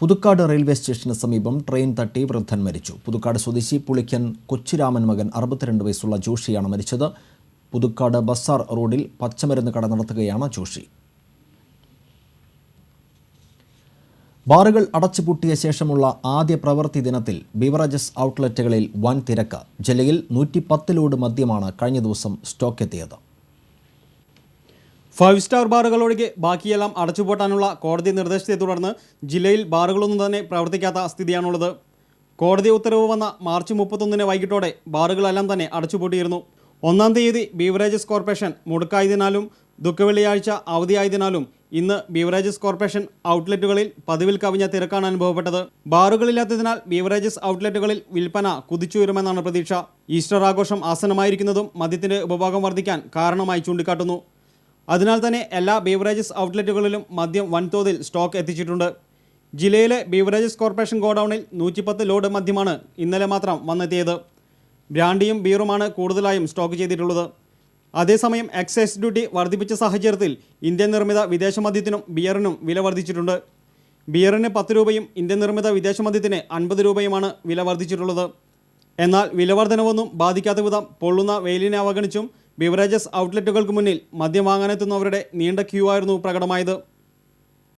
Puthukkad railway സ്റ്റേഷന് സമീപം train തട്ടി വൃദ്ധൻ മരിച്ചു. പുതുക്കാട് സ്വദേശി പുളിക്കൻ കൊച്ചിരാമൻ മകൻ അറുപത്തിരണ്ട് വയസ്സുള്ള ജോഷിയാണ് മരിച്ചത്. പുതുക്കാട് ബസാർ റോഡിൽ പച്ചമരുന്ന് കട നടത്തുകയാണ് ജോഷി. ബാറുകൾ അടച്ചുപൂട്ടിയ ശേഷമുള്ള ആദ്യ പ്രവൃത്തി ദിനത്തിൽ ബിവറേജസ് ഔട്ട്ലെറ്റുകളിൽ വൻ തിരക്ക്. ജില്ലയിൽ നൂറ്റി പത്ത് ലോഡ് മദ്യമാണ് കഴിഞ്ഞ ദിവസം സ്റ്റോക്ക് എത്തിയത് ഫൈവ് സ്റ്റാർ ബാറുകൾ ഒഴികെ ബാക്കിയെല്ലാം അടച്ചുപൂട്ടാനുള്ള കോടതി നിർദ്ദേശത്തെ തുടർന്ന് ജില്ലയിൽ ബാറുകളൊന്നും തന്നെ പ്രവർത്തിക്കാത്ത സ്ഥിതിയാണുള്ളത്. കോടതി ഉത്തരവ് വന്ന മാർച്ച് മുപ്പത്തൊന്നിന് വൈകിട്ടോടെ ബാറുകളെല്ലാം തന്നെ അടച്ചുപൂട്ടിയിരുന്നു. ഒന്നാം തീയതി ബീവറേജസ് കോർപ്പറേഷൻ മുടക്കായതിനാലും ദുഃഖവെള്ളിയാഴ്ച അവധിയായതിനാലും ഇന്ന് ബീവറേജസ് കോർപ്പറേഷൻ ഔട്ട്ലെറ്റുകളിൽ പതിവിൽ കവിഞ്ഞ തിരക്കാണ് അനുഭവപ്പെട്ടത്. ബാറുകളില്ലാത്തതിനാൽ ബീവറേജസ് ഔട്ട്ലെറ്റുകളിൽ വിൽപ്പന കുതിച്ചുയരുമെന്നാണ് പ്രതീക്ഷ. ഈസ്റ്റർ ആഘോഷം ആസന്നമായിരിക്കുന്നതും മദ്യത്തിന്റെ ഉപഭോഗം വർദ്ധിക്കാൻ കാരണമായി ചൂണ്ടിക്കാട്ടുന്നു. അതിനാൽ തന്നെ എല്ലാ ബീവറേജസ് ഔട്ട്ലെറ്റുകളിലും മദ്യം വൻതോതിൽ സ്റ്റോക്ക് എത്തിച്ചിട്ടുണ്ട്. ജില്ലയിലെ ബീവറേജസ് കോർപ്പറേഷൻ ഗോഡൌണിൽ നൂറ്റിപ്പത്ത് ലോഡ് മദ്യമാണ് ഇന്നലെ മാത്രം വന്നെത്തിയത്. ബ്രാൻഡിയും ബീറുമാണ് കൂടുതലായും സ്റ്റോക്ക് ചെയ്തിട്ടുള്ളത്. അതേസമയം എക്സൈസ് ഡ്യൂട്ടി വർദ്ധിപ്പിച്ച സാഹചര്യത്തിൽ ഇന്ത്യൻ നിർമ്മിത വിദേശ മദ്യത്തിനും ബിയറിനും വില വർദ്ധിച്ചിട്ടുണ്ട്. ബിയറിന് പത്ത് രൂപയും ഇന്ത്യൻ നിർമ്മിത വിദേശ മദ്യത്തിന് അൻപത് രൂപയുമാണ് വില വർദ്ധിച്ചിട്ടുള്ളത്. എന്നാൽ വിലവർധനവൊന്നും ബാധിക്കാത്ത വിധം പൊള്ളുന്ന വെയിലിനെ അവഗണിച്ചും ബിവറേജസ് ഔട്ട്ലെറ്റുകൾക്ക് മുന്നിൽ മദ്യം വാങ്ങാനെത്തുന്നവരുടെ നീണ്ട ക്യൂ ആയിരുന്നു പ്രകടമായത്.